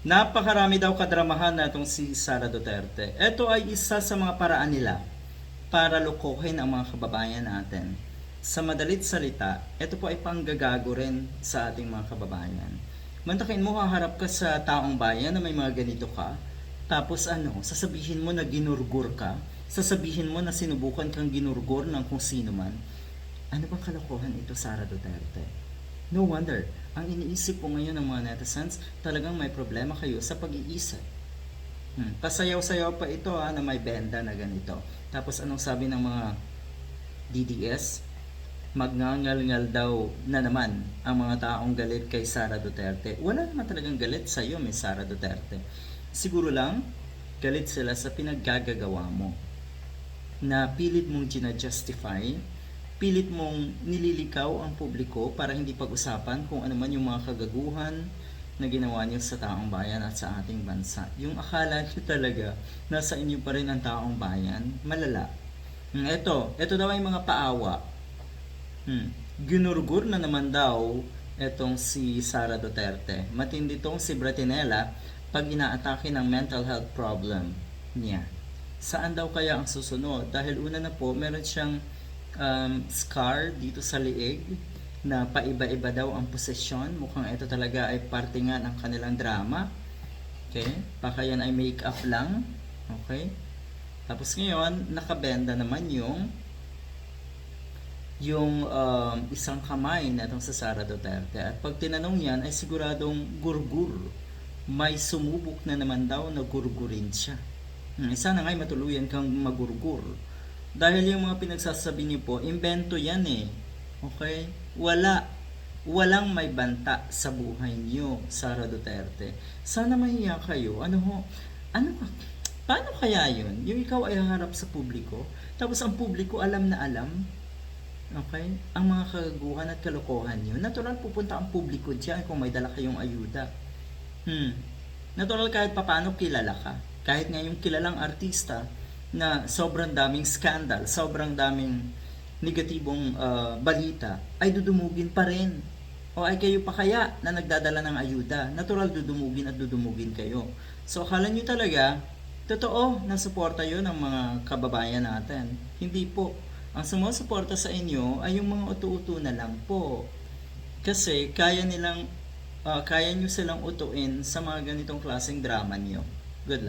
Napakarami daw kadramahan na itong si Sara Duterte. Ito ay isa sa mga paraan nila para lukuhin ang mga kababayan natin. Sa madalit salita, ito po ay panggagago rin sa ating mga kababayan. Mantakin mo, haharap ka sa taong bayan na may mga ganito ka, tapos ano, sasabihin mo na ginurgur ka, sasabihin mo na sinubukan kang ginurgur ng kung sino man. Ano bang kalokohan ito, Sara Duterte? No wonder, ang iniisip po ngayon ng mga netizens, talagang may problema kayo sa pag-iisip. Hmm. Pasayaw-sayaw pa ito ha, na may benda na ganito. Tapos anong sabi ng mga DDS? Magngangal-ngal daw na naman ang mga taong galit kay Sara Duterte. Wala naman talagang galit sa iyo, Miss Sara Duterte. Siguro lang, galit sila sa pinaggagawa mo na pilit mong gina-justify, pilit mong nililikaw ang publiko para hindi pag-usapan kung ano man yung mga kagaguhan na ginawa niyo sa taong bayan at sa ating bansa. Yung akala niyo talaga nasa inyo pa rin ang taong bayan, malala. Hmm, Ito, ito daw ay mga paawa. Hmm. Ginurgur na naman daw etong si Sara Duterte. Matindi tong si Bratinella pag inaatake ng mental health problem niya. Saan daw kaya ang susunod? Dahil una na po, meron siyang um, scar dito sa liig na paiba-iba daw ang posisyon. Mukhang ito talaga ay parte nga ng kanilang drama. Okay? Baka yan ay make-up lang. Okay? Tapos ngayon, nakabenda naman yung yung um, isang kamay na itong sa Sara Duterte. At pag tinanong yan, ay siguradong gurgur. May sumubok na naman daw na gurgurin siya. Hmm, sana nga'y matuluyan kang magurgur. Dahil yung mga pinagsasabi niyo po, invento yan eh. Okay? Wala. Walang may banta sa buhay niyo, Sara Duterte. Sana mahiya kayo. Ano ho? Ano Paano kaya yun? Yung ikaw ay harap sa publiko, tapos ang publiko alam na alam, Okay? Ang mga kagaguhan at kalokohan nyo, natural pupunta ang publiko dyan kung may dala kayong ayuda. Hmm. Natural kahit papano kilala ka. Kahit nga yung kilalang artista na sobrang daming scandal, sobrang daming negatibong ah, balita, ay dudumugin pa rin. O ay kayo pa kaya na nagdadala ng ayuda. Natural dudumugin at dudumugin kayo. So akala nyo talaga, totoo na suporta yun ng mga kababayan natin. Hindi po. Ang sumusuporta sa inyo ay yung mga utu-utu na lang po. Kasi kaya nilang ah, kaya nyo silang utuin sa mga ganitong klaseng drama niyo.